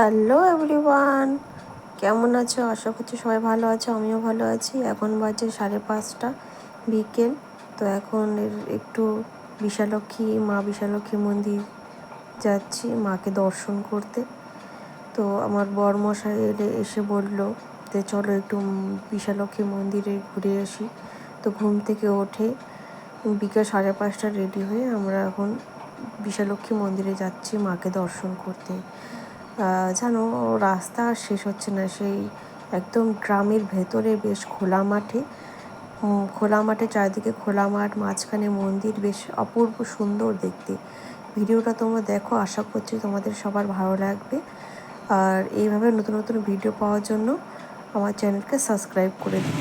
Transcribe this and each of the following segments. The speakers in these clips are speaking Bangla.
হ্যালো এভরিওয়ান, কেমন আছো? আশা করছি সবাই ভালো আছো, আমিও ভালো আছি। এখন বাজে সাড়ে পাঁচটা বিকেল, তো এখন একটু বিশালক্ষী, মা বিশালক্ষী মন্দির যাচ্ছি, মাকে দর্শন করতে। তো আমার বরমশাই এলে এসে বলল যে, চলো একটু বিশালক্ষী মন্দিরে ঘুরে আসি। তো ঘুম থেকে ওঠে বিকেল সাড়ে পাঁচটা রেডি হয়ে আমরা এখন বিশালক্ষী মন্দিরে যাচ্ছি মাকে দর্শন করতে। জানো রাস্তা শেষ হচ্ছে না, সেই একদম গ্রামের ভেতরে বেশ খোলা মাঠে। খোলা মাঠে চারিদিকে খোলা মাঠ, মাঝখানে মন্দির, বেশ অপূর্ব সুন্দর দেখতে। ভিডিওটা তোমরা দেখো, আশা করছি তোমাদের সবার ভালো লাগবে। আর এইভাবে নতুন নতুন ভিডিও পাওয়ার জন্য আমার চ্যানেলকে সাবস্ক্রাইব করে দিও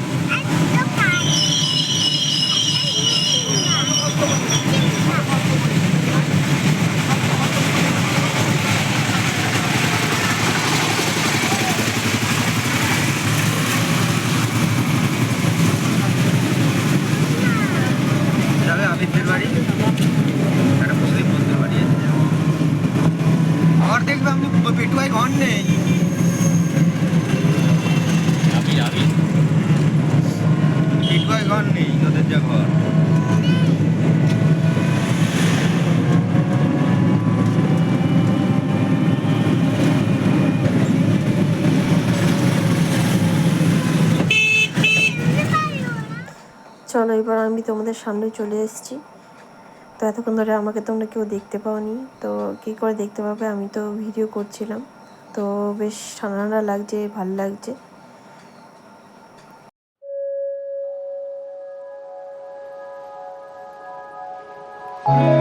যাবে আবিদের বাড়ি একটা মুসলিম বন্ধুর বাড়ি আছে আবার দেখবে আপনি পেটুয়ায় ঘর নেই। পেটুয়ায় ঘর নেই তোদের যা ঘর। চলো এবার আমি তোমাদের সামনে চলে এসেছি। তো এতক্ষণ ধরে আমাকে তোমরা কেউ দেখতে পাওনি। তো কি করে দেখতে পাবে? আমি তো ভিডিও করছিলাম। তো বেশ ঠান্ডা ঠান্ডা লাগছে, ভালো লাগছে। চলো চলো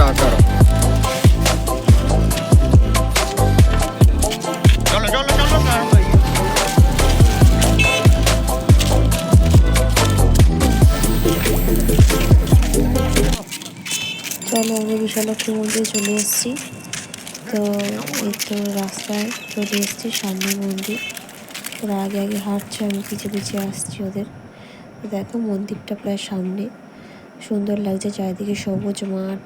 চলো চলো আমরা বিশালক্ষী মন্দিরে চলে এসেছি। তো এই তো রাস্তায় চলে এসেছি সামনে মন্দির। ওরা আগে আগে হাঁটছে আমি পিছিয়ে পিছিয়ে আসছি ওদের। দেখো মন্দিরটা প্রায় সামনে। সুন্দর লাগছে চারিদিকে সবুজ মাঠ।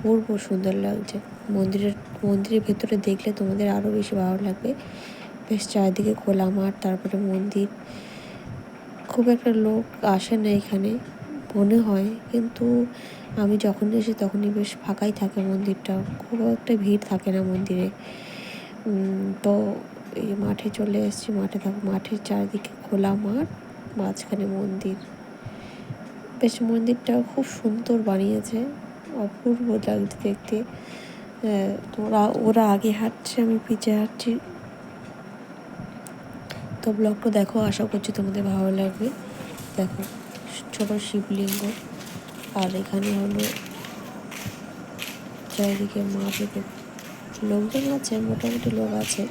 অপূর্ব সুন্দর লাগছে। মন্দিরের মন্দিরের ভেতরে দেখলে তোমাদের আরও বেশি ভালো লাগবে। বেশ চারিদিকে খোলা মাঠ, তারপরে মন্দির। খুব একটা লোক আসে না এখানে, মনে হয়। কিন্তু আমি যখন এসে তখনই বেশ ফাঁকাই থাকে মন্দিরটা। খুব একটা ভিড় থাকে না মন্দিরে। তো এই মাঠে চলে এসেছি, মাঠে থাক, মাঠের চারিদিকে খোলা মাঠ, মাঝখানে মন্দির। বেশ মন্দিরটা খুব সুন্দর বানিয়েছে। অপূর্ব লাগছে দেখতে। আহ, তো ওরা আগে হাঁটছে আমি পিছিয়ে হাঁটছি। তো ব্লগটা দেখো আশা করছি তোমাদের ভালো লাগবে। দেখো ছোট শিবলিঙ্গ। আর এখানে হলো চারিদিকে মা থেকে লোকজন আছে মোটামুটি লোক আছে।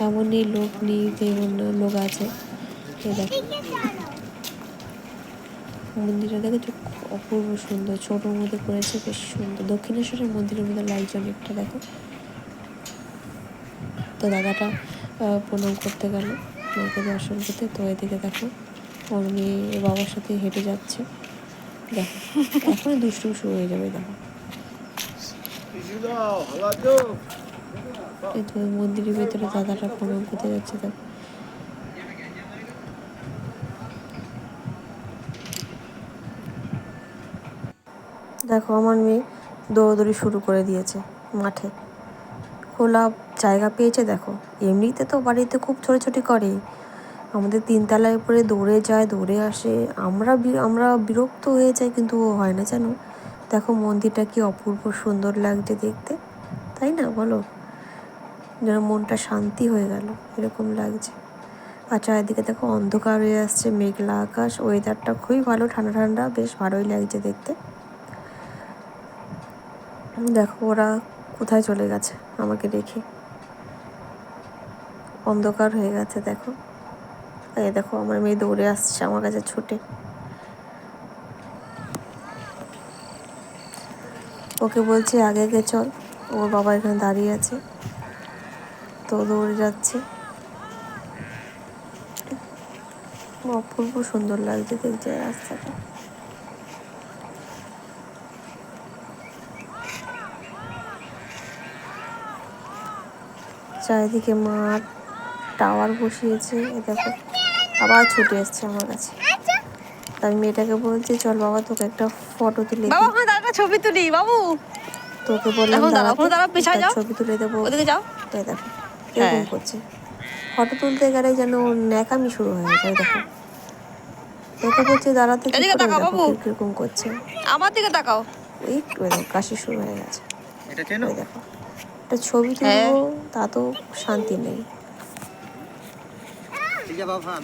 এমনই লোক নেই তেমন লোক আছে। দেখো। মন্দিরটা দেখেছ অপূর্ব সুন্দর ছোটোর মধ্যে করেছে বেশ সুন্দর। দক্ষিণেশ্বরের মন্দিরের মধ্যে লাগছে অনেকটা দেখো। তো দাদাটা প্রণাম করতে গেল। মাকে দর্শন করতে তো এদিকে দেখো মেয়ে বাবার সাথে হেঁটে যাচ্ছে। দেখো এখনই দুষ্টু শুরু হয়ে যাবে দেখো। এই তো মন্দিরের ভেতরে দাদাটা প্রণাম করতে যাচ্ছে দেখো। দেখো, আমার মেয়ে দৌড়দৌড়ি শুরু করে দিয়েছে মাঠে। খোলা জায়গা পেয়েছে, দেখো। এমনিতে তো বাড়িতে খুব ছোটাছুটি করে আমাদের তিনতলায় উপরে দৌড়ে যায়, দৌড়ে আসে। আমরা আমরা বিরক্ত হয়ে যাই, কিন্তু ও হয় না জানো দেখো, মন্দিরটা কি অপূর্ব সুন্দর লাগছে দেখতে। তাই না, বলো? যেন মনটা শান্তি হয়ে গেল, এরকম লাগছে। আর চারিদিকে দেখো, অন্ধকার হয়ে আসছে, মেঘলা আকাশ ওয়েদারটা খুবই ভালো, ঠান্ডা ঠান্ডা, বেশ ভালোই লাগছে দেখতে। দেখো ওরা কোথায় চলে গেছে, আমাকে রেখে অন্ধকার হয়ে গেছে, দেখো। এই দেখো, আমার মেয়ে দৌড়ে আসছে আমার কাছে ছুটে। ওকে বলছি, আগে আগে চল। ওর বাবা এখানে দাঁড়িয়ে আছে। তো দৌড়ে যাচ্ছে। অপূর্ব সুন্দর লাগছে, দেখছে রাস্তাটা। চারিদিকে মাঠ টাওয়ার বসিয়েছে এ দেখো আবার ছুটে এসছে আমার কাছে। আমি মেয়েটাকে বলছি চল বাবা তোকে একটা ফটো তুলে বাবা ওখানে দাঁড়া ছবি তুলি বাবু। তোকে বললাম এখন ওখানে দাঁড়াও, পিছায় যাও। ছবি তুলে দেবো। ওদিকে যাও। এই দেখো এরকম হ্যাঁ। করছে। ফটো তুলতে গেলে যেন ন্যাকামি শুরু হয়ে যায় দেখো। তোকে বলছে দাঁড়াতে চুপ এদিকে তাকাও, বাবু। কীরকম করছে। আমার দিকে তাকাও। এই কাশি শুরু হয়ে গেছে। এটা চেনো দেখো। একটা ছবি হ্যাঁ। তুলবো তা তো শান্তি নেই ঠিক আছে বাবা